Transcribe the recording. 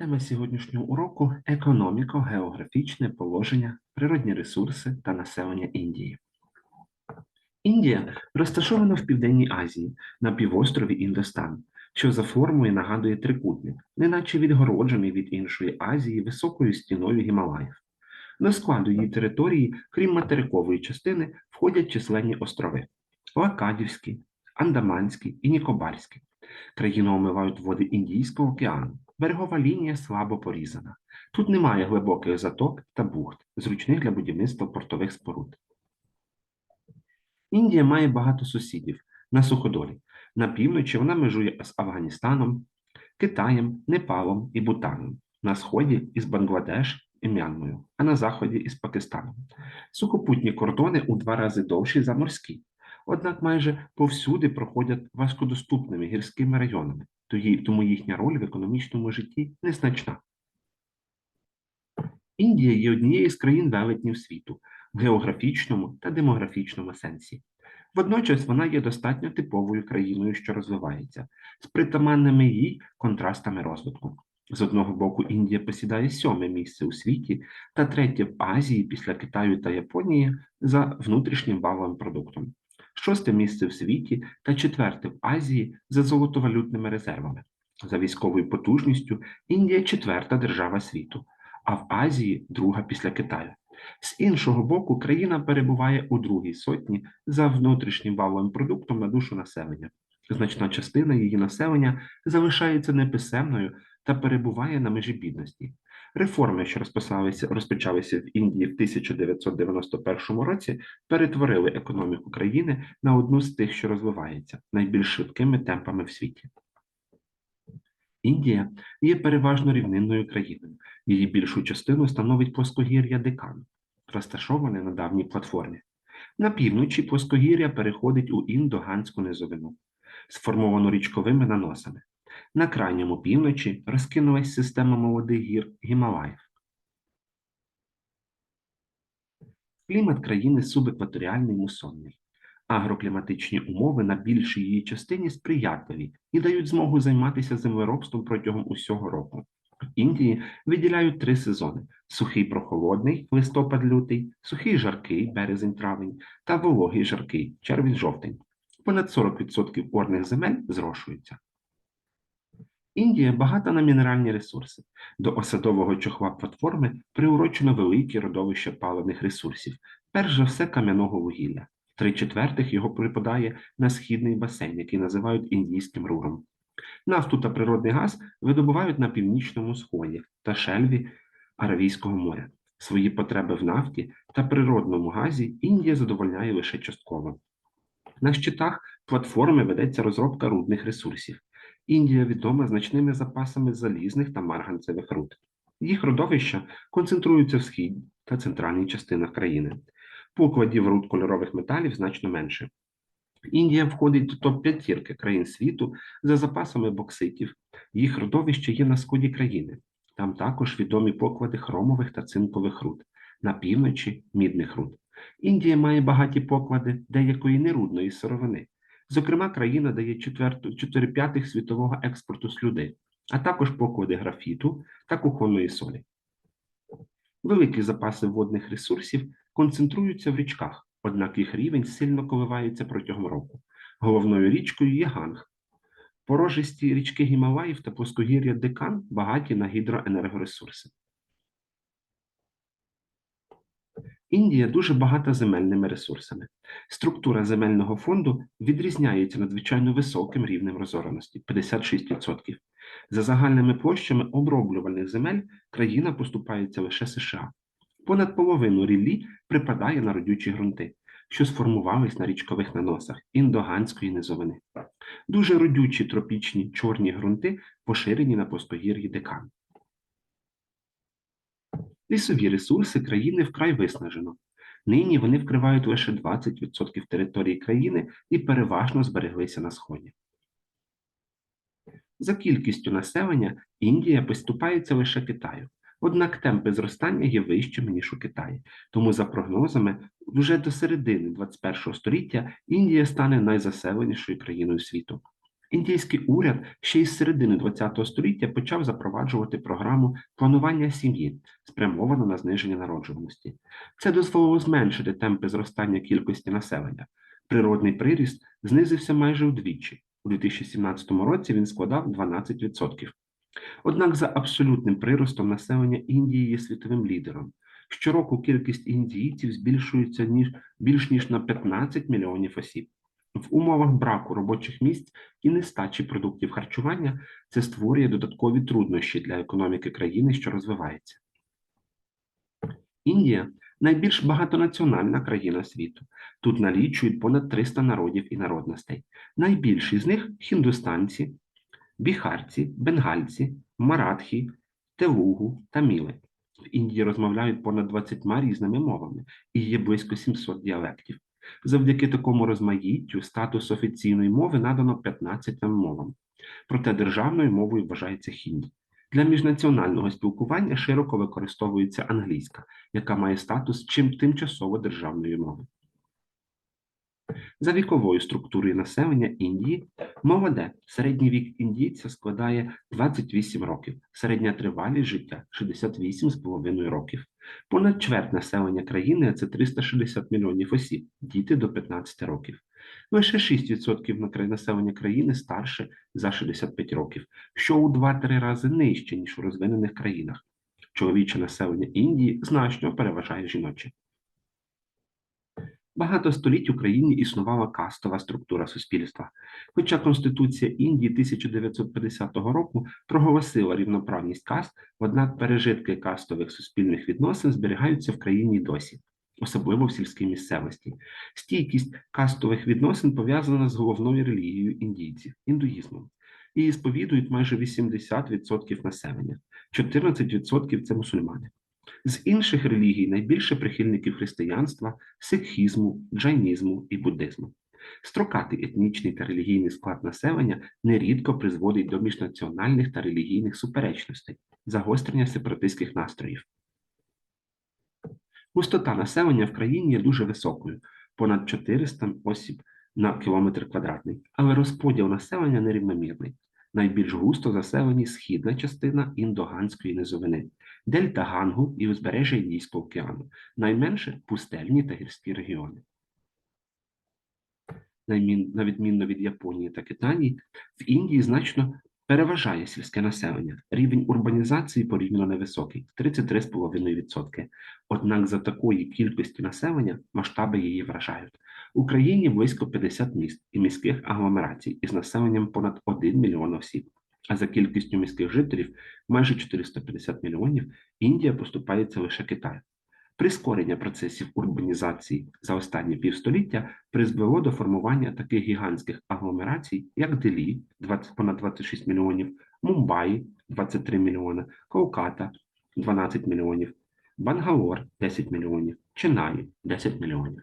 Тема сьогоднішнього уроку економіко-географічне положення, природні ресурси та населення Індії. Індія розташована в Південній Азії на півострові Індостан, що за формою нагадує трикутник, неначе відгороджений від іншої Азії високою стіною Гімалаїв. До складу її території, крім материкової частини, входять численні острови Лакадівський, Андаманський і Нікобарський. Країну омивають води Індійського океану. Берегова лінія слабо порізана. Тут немає глибоких заток та бухт, зручних для будівництва портових споруд. Індія має багато сусідів на суходолі. На півночі вона межує з Афганістаном, Китаєм, Непалом і Бутаном, на сході із Бангладеш і Мянмою, а на заході із Пакистаном. Сухопутні кордони у два рази довші за морські, однак майже повсюди проходять важкодоступними гірськими районами, тому їхня роль в економічному житті незначна. Індія є однією з країн велетнів світу в географічному та демографічному сенсі. Водночас вона є достатньо типовою країною, що розвивається, з притаманними їй контрастами розвитку. З одного боку, Індія посідає сьоме місце у світі та третє в Азії після Китаю та Японії за внутрішнім валовим продуктом, шосте місце в світі та четверте в Азії за золотовалютними резервами. За військовою потужністю Індія четверта держава світу, а в Азії друга після Китаю. З іншого боку, країна перебуває у другій сотні за внутрішнім валовим продуктом на душу населення. Значна частина її населення залишається неписемною та перебуває на межі бідності. Реформи, що розписалися, розпочалися в Індії в 1991 році, перетворили економіку країни на одну з тих, що розвивається найбільш швидкими темпами в світі. Індія є переважно рівнинною країною. Її більшу частину становить плоскогір'я Декан, розташоване на давній платформі. На півночі плоскогір'я переходить у індоганську низовину, сформовану річковими наносами. На крайньому півночі розкинулась система молодих гір Гімалаїв. Клімат країни субекваторіальний мусонний. Агрокліматичні умови на більшій її частині сприятливі і дають змогу займатися землеробством протягом усього року. В Індії виділяють три сезони: сухий прохолодний листопад-лютий, сухий жаркий березень-травень та вологий жаркий червень-жовтень. Понад 40% орних земель зрошуються. Індія багата на мінеральні ресурси. До осадового чохла платформи приурочено великі родовища паливних ресурсів, перш за все кам'яного вугілля. Три четвертих його припадає на східний басейн, який називають індійським руром. Нафту та природний газ видобувають на північному сході та шельві Аравійського моря. Свої потреби в нафті та природному газі Індія задовольняє лише частково. На щитах платформи ведеться розробка рудних ресурсів. Індія відома значними запасами залізних та марганцевих руд. Їх родовища концентруються в східній та центральній частинах країни. Покладів руд кольорових металів значно менше. Індія входить до топ-5 країн світу за запасами бокситів. Їх родовище є на сході країни. Там також відомі поклади хромових та цинкових руд, на півночі мідних руд. Індія має багаті поклади деякої нерудної сировини. Зокрема, країна дає 4 п'ятих світового експорту слюди, а також поклади графіту та кухонної солі. Великі запаси водних ресурсів концентруються в річках, однак їх рівень сильно коливається протягом року. Головною річкою є Ганг. Порожисті річки Гімалаїв та плоскогір'я Декан багаті на гідроенергоресурси. Індія дуже багата земельними ресурсами. Структура земельного фонду відрізняється надзвичайно високим рівнем розореності 56%. За загальними площами оброблювальних земель країна поступається лише США. Понад половину ріллі припадає на родючі ґрунти, що сформувались на річкових наносах індоганської низовини. Дуже родючі тропічні чорні ґрунти поширені на плоскогір'ї Декан. Лісові ресурси країни вкрай виснажено. Нині вони вкривають лише 20% території країни і переважно збереглися на сході. За кількістю населення Індія поступається лише Китаю. Однак темпи зростання є вищими, ніж у Китаї. Тому, за прогнозами, вже до середини 21 століття Індія стане найзаселенішою країною світу. Індійський уряд ще із середини ХХ століття почав запроваджувати програму планування сім'ї, спрямовану на зниження народжуваності. Це дозволило зменшити темпи зростання кількості населення. Природний приріст знизився майже удвічі. У 2017 році він складав 12%. Однак за абсолютним приростом населення Індії є світовим лідером. Щороку кількість індійців збільшується ніж, більш ніж на 15 мільйонів осіб. В умовах браку робочих місць і нестачі продуктів харчування це створює додаткові труднощі для економіки країни, що розвивається. Індія найбільш багатонаціональна країна світу. Тут налічують понад 300 народів і народностей. Найбільші з них хіндустанці, біхарці, бенгальці, маратхі, телугу, таміли. В Індії розмовляють понад 20 різними мовами і є близько 700 діалектів. Завдяки такому розмаїттю статус офіційної мови надано 15 мовам. Проте державною мовою вважається хінді. Для міжнаціонального спілкування широко використовується англійська, яка має статус чим тимчасово державної мови. За віковою структурою населення Індії молоде середній вік індійця складає 28 років, середня тривалість життя 68,5 років. Понад чверть населення країни це 360 мільйонів осіб, діти до 15 років. Лише 6% населення країни старше за 65 років, що у 2-3 рази нижче, ніж у розвинених країнах. Чоловіче населення Індії значно переважає жіноче. Багато століть в Україні існувала кастова структура суспільства. Хоча Конституція Індії 1950 року проголосила рівноправність каст, однак пережитки кастових суспільних відносин зберігаються в країні досі, особливо в сільській місцевості. Стійкість кастових відносин пов'язана з головною релігією індійців індуїзмом. Її сповідують майже 80% населення, 14% це мусульмани. З інших релігій найбільше прихильників християнства, сикхізму, джайнізму і буддизму. Строкатий етнічний та релігійний склад населення нерідко призводить до міжнаціональних та релігійних суперечностей, загострення сепаратистських настроїв. Густота населення в країні є дуже високою, понад 400 осіб на кілометр квадратний, але розподіл населення нерівномірний. Найбільш густо заселені східна частина індоганської низовини, дельта Гангу і узбережжя Індійського океану, найменше пустельні та гірські регіони. На відмінно від Японії та Китаї, в Індії значно переважає сільське населення. Рівень урбанізації порівняно невисокий 33,5%. Однак за такої кількості населення масштаби її вражають. В Україні близько 50 міст і міських агломерацій із населенням понад 1 мільйон осіб. А за кількістю міських жителів майже 450 мільйонів Індія поступається лише Китаю. Прискорення процесів урбанізації за останні півстоліття призвело до формування таких гігантських агломерацій, як Делі, 20, понад 26 мільйонів, Мумбаї 23 мільйони, Колката 12 мільйонів, Бангалор 10 мільйонів, Чинаї 10 мільйонів.